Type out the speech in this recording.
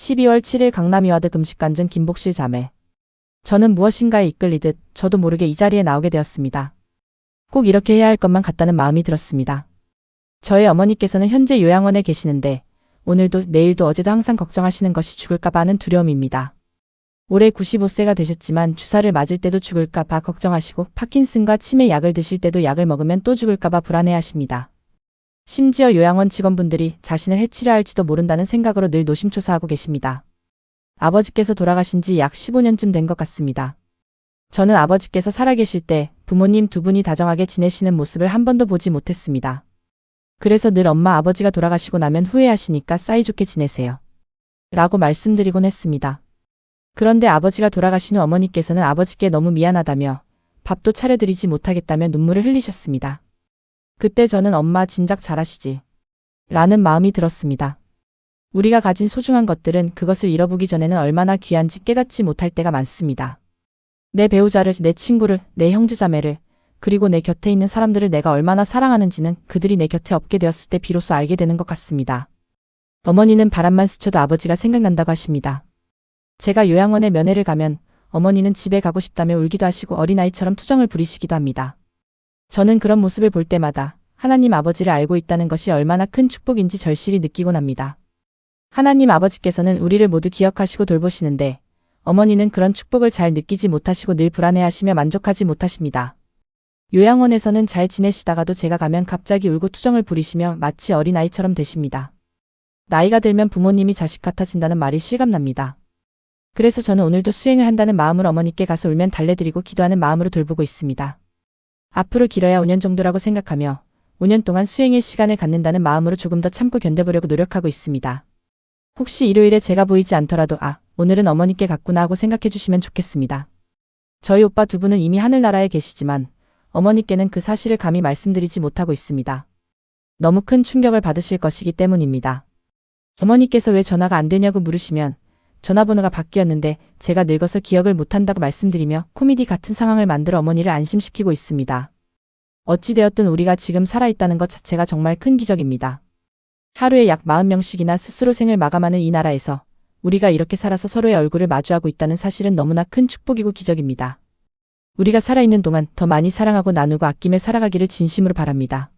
12월 7일 강남이와드 금식간증 김복실 자매. 저는 무엇인가에 이끌리듯 저도 모르게 이 자리에 나오게 되었습니다. 꼭 이렇게 해야 할 것만 같다는 마음이 들었습니다. 저의 어머니께서는 현재 요양원에 계시는데 오늘도 내일도 어제도 항상 걱정하시는 것이 죽을까봐 하는 두려움입니다. 올해 95세가 되셨지만 주사를 맞을 때도 죽을까봐 걱정하시고 파킨슨과 치매 약을 드실 때도 약을 먹으면 또 죽을까봐 불안해하십니다. 심지어 요양원 직원분들이 자신을 해치려 할지도 모른다는 생각으로 늘 노심초사하고 계십니다. 아버지께서 돌아가신 지 약 15년쯤 된 것 같습니다. 저는 아버지께서 살아계실 때 부모님 두 분이 다정하게 지내시는 모습을 한 번도 보지 못했습니다. 그래서 늘 엄마 아버지가 돌아가시고 나면 후회하시니까 사이좋게 지내세요. 라고 말씀드리곤 했습니다. 그런데 아버지가 돌아가신 후 어머니께서는 아버지께 너무 미안하다며 밥도 차려드리지 못하겠다며 눈물을 흘리셨습니다. 그때 저는 엄마 진작 잘하시지. 라는 마음이 들었습니다. 우리가 가진 소중한 것들은 그것을 잃어보기 전에는 얼마나 귀한지 깨닫지 못할 때가 많습니다. 내 배우자를, 내 친구를, 내 형제자매를, 그리고 내 곁에 있는 사람들을 내가 얼마나 사랑하는지는 그들이 내 곁에 없게 되었을 때 비로소 알게 되는 것 같습니다. 어머니는 바람만 스쳐도 아버지가 생각난다고 하십니다. 제가 요양원에 면회를 가면 어머니는 집에 가고 싶다며 울기도 하시고 어린아이처럼 투정을 부리시기도 합니다. 저는 그런 모습을 볼 때마다 하나님 아버지를 알고 있다는 것이 얼마나 큰 축복인지 절실히 느끼곤 합니다. 하나님 아버지께서는 우리를 모두 기억하시고 돌보시는데 어머니는 그런 축복을 잘 느끼지 못하시고 늘 불안해하시며 만족하지 못하십니다. 요양원에서는 잘 지내시다가도 제가 가면 갑자기 울고 투정을 부리시며 마치 어린아이처럼 되십니다. 나이가 들면 부모님이 자식 같아진다는 말이 실감납니다. 그래서 저는 오늘도 수행을 한다는 마음으로 어머니께 가서 울면 달래드리고 기도하는 마음으로 돌보고 있습니다. 앞으로 길어야 5년 정도라고 생각하며 5년 동안 수행의 시간을 갖는다는 마음으로 조금 더 참고 견뎌보려고 노력하고 있습니다. 혹시 일요일에 제가 보이지 않더라도 아, 오늘은 어머니께 갔구나 하고 생각해 주시면 좋겠습니다. 저희 오빠 두 분은 이미 하늘나라에 계시지만 어머니께는 그 사실을 감히 말씀드리지 못하고 있습니다. 너무 큰 충격을 받으실 것이기 때문입니다. 어머니께서 왜 전화가 안 되냐고 물으시면 전화번호가 바뀌었는데 제가 늙어서 기억을 못한다고 말씀드리며 코미디 같은 상황을 만들어 어머니를 안심시키고 있습니다. 어찌되었든 우리가 지금 살아있다는 것 자체가 정말 큰 기적입니다. 하루에 약 40명씩이나 스스로 생을 마감하는 이 나라에서 우리가 이렇게 살아서 서로의 얼굴을 마주하고 있다는 사실은 너무나 큰 축복이고 기적입니다. 우리가 살아있는 동안 더 많이 사랑하고 나누고 아끼며 살아가기를 진심으로 바랍니다.